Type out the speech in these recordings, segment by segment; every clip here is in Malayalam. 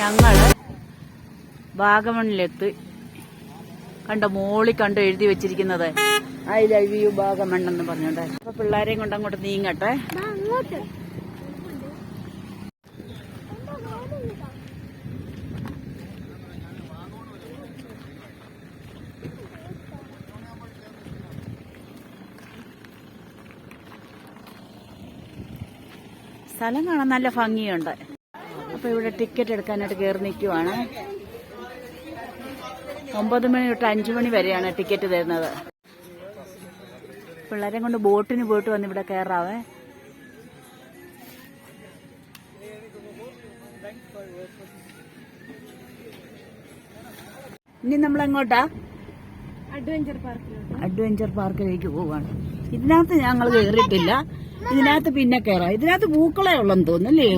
ഞങ്ങൾ വാഗമണ്ണിലെത്തി. കണ്ട മോളി കണ്ട് എഴുതി വെച്ചിരിക്കുന്നത്. ഐ ലവ് യു വാഗമൺ എന്ന് പറഞ്ഞോണ്ട് അപ്പൊ പിള്ളേരെയും കൊണ്ട് അങ്ങോട്ട് നീങ്ങട്ടെ. സ്ഥലം കാണാൻ നല്ല ഭംഗിയുണ്ട്. അപ്പൊ ഇവിടെ ടിക്കറ്റ് എടുക്കാനായിട്ട് കയറി നിൽക്കുവാണ് ഒമ്പത് മണി തൊട്ട് അഞ്ചു മണി വരെയാണ് ടിക്കറ്റ് തരുന്നത്. പിള്ളേരെ കൊണ്ട് ബോട്ടിന് പോയിട്ട് വന്ന് ഇവിടെ കയറാവേ ഇനി നമ്മൾ എങ്ങോട്ടാ അഡ്വഞ്ചർ പാർക്ക് അഡ്വഞ്ചർ പാർക്കിലേക്ക് പോവാണ്. ഇതിനകത്ത് ഞങ്ങൾ കയറിയിട്ടില്ല ഇതിനകത്ത് പിന്നെ കയറാം ഇതിനകത്ത് പൂക്കളെ ഉള്ളെന്ന് തോന്നുന്നല്ലേ?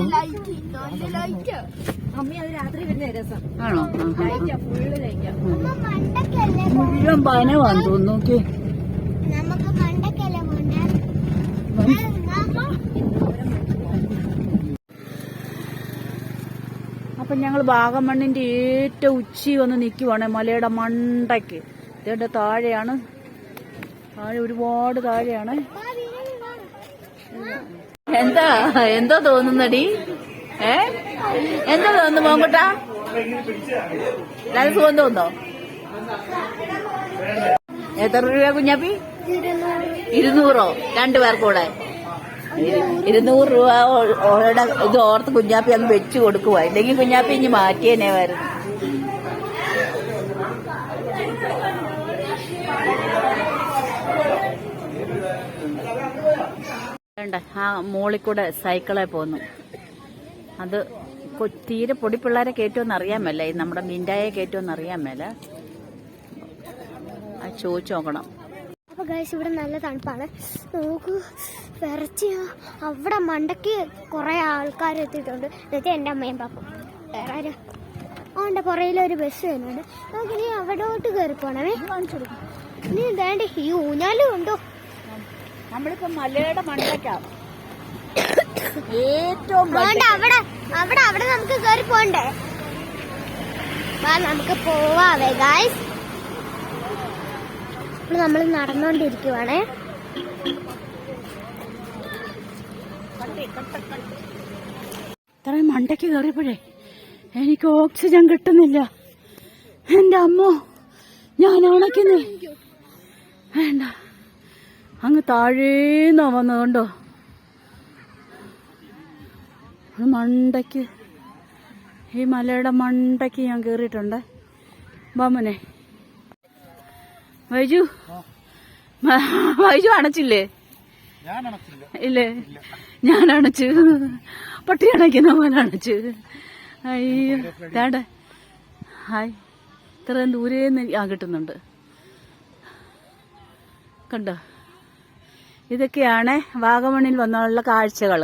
രസം. ആണോ? മുഴുവൻ പനവാന്ന് തോന്നുന്നു നോക്കി അപ്പൊ ഞങ്ങൾ വാഗമണ്ണിന്റെ ഏറ്റവും ഉച്ചി വന്ന് നിൽക്കുവാണ് മലയുടെ മണ്ടയ്ക്ക്. ഇതിന്റെ താഴെയാണ്. താഴെ ഒരുപാട് താഴെയാണ്. എന്താ? എന്താ തോന്നുന്നടി? ഏ? എന്താ തോന്നുന്നു മോങ്കട്ടാ നല്ല സുഖം തോന്നോ എത്ര രൂപ കുഞ്ഞാപ്പി? ഇരുന്നൂറോ? രണ്ടു പേർക്കൂടെ. ഇരുന്നൂറ് രൂപ ഇത് ഓർത്ത് കുഞ്ഞാപ്പി അന്ന് വെച്ചു കൊടുക്കുവാ. ഇല്ലെങ്കിൽ കുഞ്ഞാപ്പി ഇനി മാറ്റിയേനെ വരുന്നു വേണ്ട. ആ മോളിൽ കൂടെ സൈക്കിളെ പോന്നു. അത് തീരെ പൊടി പിള്ളേരെ കയറ്റുമെന്ന് അറിയാൻ മേല. ഈ നമ്മുടെ മിൻഡായെ കയറ്റുമെന്ന് അറിയാൻ മേല. ആ ചോദിച്ചു നോക്കണം. അപ്പൊ ഗൈസ് ഇവിടെ നല്ല തണുപ്പാണ്. നോക്കൂ വിറച്ച് അവിടെ മണ്ടയ്ക്ക് കുറെ ആൾക്കാർ എത്തിയിട്ടുണ്ട്. എന്നുവെച്ചാൽ എന്റെ അമ്മയും പാപ്പും. വേറെ ആരാ? അവന്റെ പുറയിലൊരു ബസ് വരുന്നുണ്ട്. നമുക്ക് ഇനി അവിടോട്ട് കയറി പോണമേ. കാണിച്ചു കൊടുക്കും ഇനി വേണ്ട ഈ ഊഞ്ഞാലും ഉണ്ടോ? നമ്മളിപ്പോ മലയുടെ മണ്ടയ്ക്കാണ് ഏറ്റവും അവിടെ അവിടെ അവിടെ നമുക്ക് കയറി പോണ്ടേ. നമുക്ക് പോവാവേ ഗായ്സ് ഇപ്പൊ നമ്മൾ നടന്നുകൊണ്ടിരിക്കുവാണേ ഇത്രയും മണ്ടയ്ക്ക് കയറിയപ്പോഴേ എനിക്ക് ഓക്സിജൻ കിട്ടുന്നില്ല. എന്റെ അമ്മോ ഞാൻ ഉണക്കുന്നേ വേണ്ട. അങ്ങ് താഴേന്നാ വന്നത് കണ്ടോ? മണ്ടയ്ക്ക്. ഈ മലയുടെ മണ്ടയ്ക്ക് ഞാൻ കയറിയിട്ടുണ്ട് ബാമനെ വൈജു. വൈജു അണച്ചില്ലേ? ഇല്ലേ? ഞാൻ അണച്ചു പട്ടി അണയ്ക്കുന്ന പോലെ അണച്ചു. അയ്യോ വേണ്ട. ഹായ്. ഇത്രയും ദൂരേന്ന് ആ കിട്ടുന്നുണ്ട്. കണ്ടോ? ഇതൊക്കെയാണ് വാഗമണിൽ വന്നുള്ള കാഴ്ചകൾ.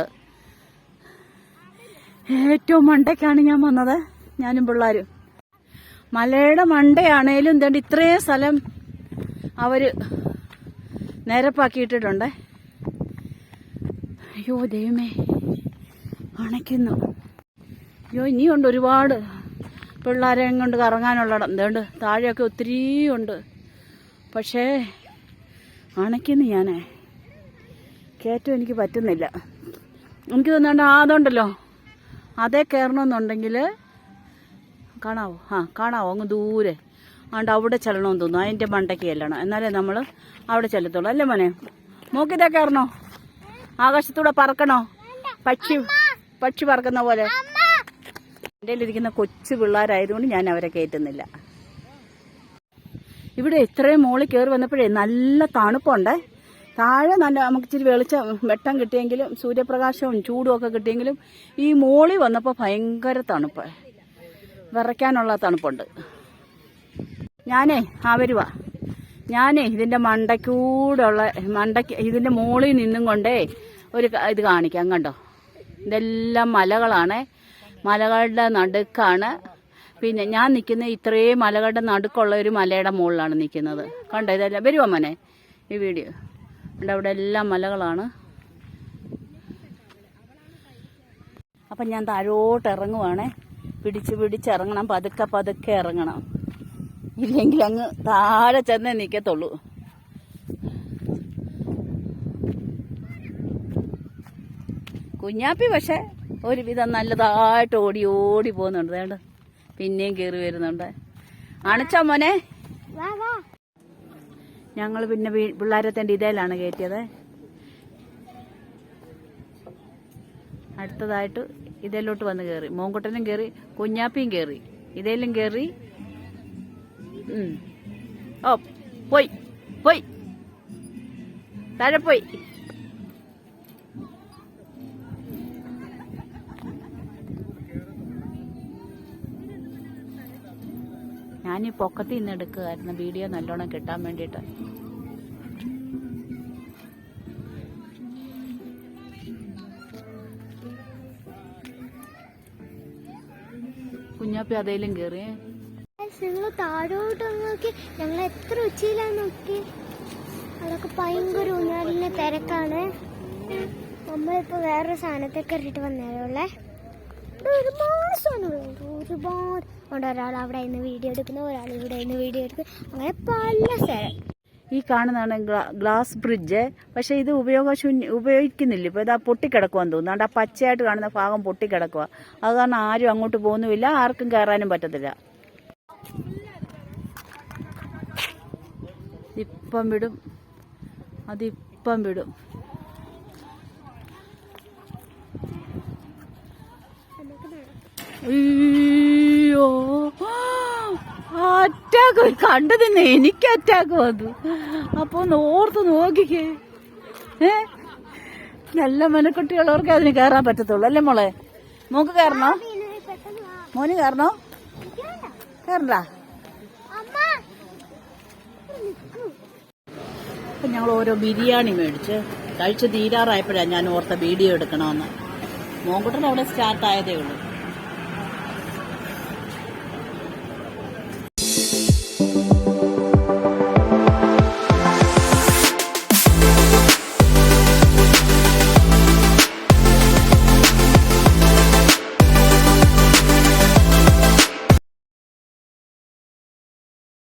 ഏറ്റവും മണ്ടയ്ക്കാണ് ഞാൻ വന്നത്. ഞാനും പിള്ളേരും. മലയുടെ മണ്ടയാണേലും ഇതുകൊണ്ട് ഇത്രയും സ്ഥലം അവർ നേരപ്പാക്കിയിട്ടിട്ടുണ്ട്. അയ്യോ ദൈവമേ. അണയ്ക്കുന്നു അയ്യോ ഇനിയുണ്ട് ഒരുപാട് പിള്ളേരെ കൊണ്ട് കറങ്ങാനുള്ളടം എന്തുകൊണ്ട് താഴെയൊക്കെ ഒത്തിരി ഉണ്ട് പക്ഷേ അണയ്ക്കുന്നു ഞാനേ. കയറ്റം എനിക്ക് പറ്റുന്നില്ല. എനിക്ക് തോന്നുന്നുണ്ട് അതുണ്ടല്ലോ. അതേ കയറണമെന്നുണ്ടെങ്കിൽ കാണാവോ? ആ കാണാവോ? അങ്ങ് ദൂരെ. അതുകൊണ്ട് അവിടെ ചെല്ലണമെന്ന് തോന്നുന്നു. അതിന്റെ മണ്ടയ്ക്ക് ചെല്ലണം. എന്നാലേ നമ്മൾ അവിടെ ചെല്ലത്തുള്ളൂ. അല്ലേ മോനെ? മൂക്കിതേ കയറണോ? ആകാശത്തൂടെ പറക്കണോ? പക്ഷി പക്ഷി പറക്കുന്ന പോലെ. എന്റെ ഇരിക്കുന്ന കൊച്ചു പിള്ളേരായതുകൊണ്ട് ഞാൻ അവരെ കയറ്റുന്നില്ല. ഇവിടെ ഇത്രയും മോളിൽ കയറി വന്നപ്പോഴേ നല്ല തണുപ്പുണ്ടേ. താഴെ നല്ല നമുക്ക് ഇച്ചിരി വെളിച്ചം വെട്ടം കിട്ടിയെങ്കിലും സൂര്യപ്രകാശവും ചൂടും ഒക്കെ കിട്ടിയെങ്കിലും ഈ മോളി വന്നപ്പോൾ ഭയങ്കര തണുപ്പ്. വിറയ്ക്കാനുള്ള തണുപ്പുണ്ട്. ഞാനേ ആ വരുവാ. ഞാനേ ഇതിന്റെ മണ്ടയ്ക്കൂടെ ഉള്ള മണ്ടയ്ക്ക് ഇതിന്റെ മുകളിൽ നിന്നും കൊണ്ടേ ഒരു ഇത് കാണിക്കാം കണ്ടോ? ഇതെല്ലാം മലകളാണ്. മലകളുടെ നടുക്കാണ്. പിന്നെ ഞാൻ നിൽക്കുന്ന ഇത്രയും മലകളുടെ നടുക്കുള്ള ഒരു മലയുടെ മുകളിലാണ് നിൽക്കുന്നത്. കണ്ടോ ഇതെല്ലാം? വരുവാ മോനെ ഈ വീഡിയോ. കണ്ടോ അവിടെ എല്ലാം മലകളാണ്. അപ്പം ഞാൻ താഴോട്ട് ഇറങ്ങുവാണേ. പിടിച്ച് പിടിച്ച് ഇറങ്ങണം. പതുക്കെ പതുക്കെ ഇറങ്ങണം. ഇല്ലെങ്കിൽ അങ്ങ് താഴെ ചെന്നേ നിൽക്കത്തുള്ളൂ കുഞ്ഞാപ്പി പക്ഷെ ഒരുവിധം നല്ലതായിട്ട് ഓടി ഓടി പോകുന്നുണ്ട്. വേണ്ട പിന്നെയും കയറി വരുന്നുണ്ട്. അണച്ചോ മോനെ? ഞങ്ങൾ പിന്നെ പിള്ളേരെ തന്റെ ഇതേലാണ് കയറ്റിയത് അടുത്തതായിട്ട് ഇതേലോട്ട് വന്ന് കയറി മോങ്കുട്ടനും കയറി കുഞ്ഞാപ്പിയും കയറി ഇതേലും കയറി ഓ പോയി പോയി. താഴെ പോയി. ഞാൻ ഈ പൊക്കത്തിൽ നിന്ന് എടുക്കുകയായിരുന്നു. വീഡിയോ നല്ലോണം കിട്ടാൻ വേണ്ടിയിട്ട്. കുഞ്ഞാപ്പി അതേലും കയറി നിങ്ങൾ താഴോട്ട് നോക്കി. ഞങ്ങൾ എത്ര ഉച്ചയിലാണ് നോക്കി? അതൊക്കെ ഭയങ്കര ഊഞ്ഞാലിന്റെ തിരക്കാണ്. നമ്മളിപ്പോ വേറൊരു സാധനത്തെ കയറിയിട്ട് വന്നേയുള്ളേ ഒരു ഒരുപാട് സാധനങ്ങളുണ്ട് ഒരുപാട് ഉണ്ട്. ഒരാൾ അവിടെ നിന്ന് വീഡിയോ എടുക്കുന്നു ഒരാൾ ഇവിടെ നിന്ന് വീഡിയോ എടുക്കുന്നു. അങ്ങനെ പല സ്ഥലം. ഈ കാണുന്നതാണ് ഗ്ലാസ് ബ്രിഡ്ജ്. പക്ഷേ ഇത് ഉപയോഗശൂന്യ ഉപയോഗിക്കുന്നില്ല. ഇപ്പോൾ ഇതാ പൊട്ടിക്കിടക്കുവാന്ന് തോന്നുന്നു. ആ പച്ചയായിട്ട് കാണുന്ന ഭാഗം പൊട്ടിക്കിടക്കുക അത് കാരണം ആരും അങ്ങോട്ട് പോകുന്നുമില്ല. ആർക്കും കയറാനും പറ്റത്തില്ല. ഇപ്പം വിടും. അതിപ്പം വിടും. അയ്യോ. അറ്റാക്ക് കണ്ടു തന്നെ. എനിക്ക് അറ്റാക്ക് വന്നു. അപ്പൊ ഒന്ന് ഓർത്ത് നോക്കിക്കേ. ഏ? നല്ല മനക്കുട്ടിയുള്ളവർക്ക് അതിന് കയറാൻ പറ്റത്തുള്ളൂ. അല്ലേ മോളെ? മോക്ക് കയറണോ. മോന് കയറണോ കയറണ്ട അപ്പൊ ഞങ്ങൾ ഓരോ ബിരിയാണി മേടിച്ച് കഴിച്ച് തീരാറായപ്പോഴാണ് ഞാൻ ഓർത്ത വീഡിയോ എടുക്കണമെന്ന്. മോൻകുട്ടൻ അവിടെ സ്റ്റാർട്ടായതേ ഉള്ളൂ.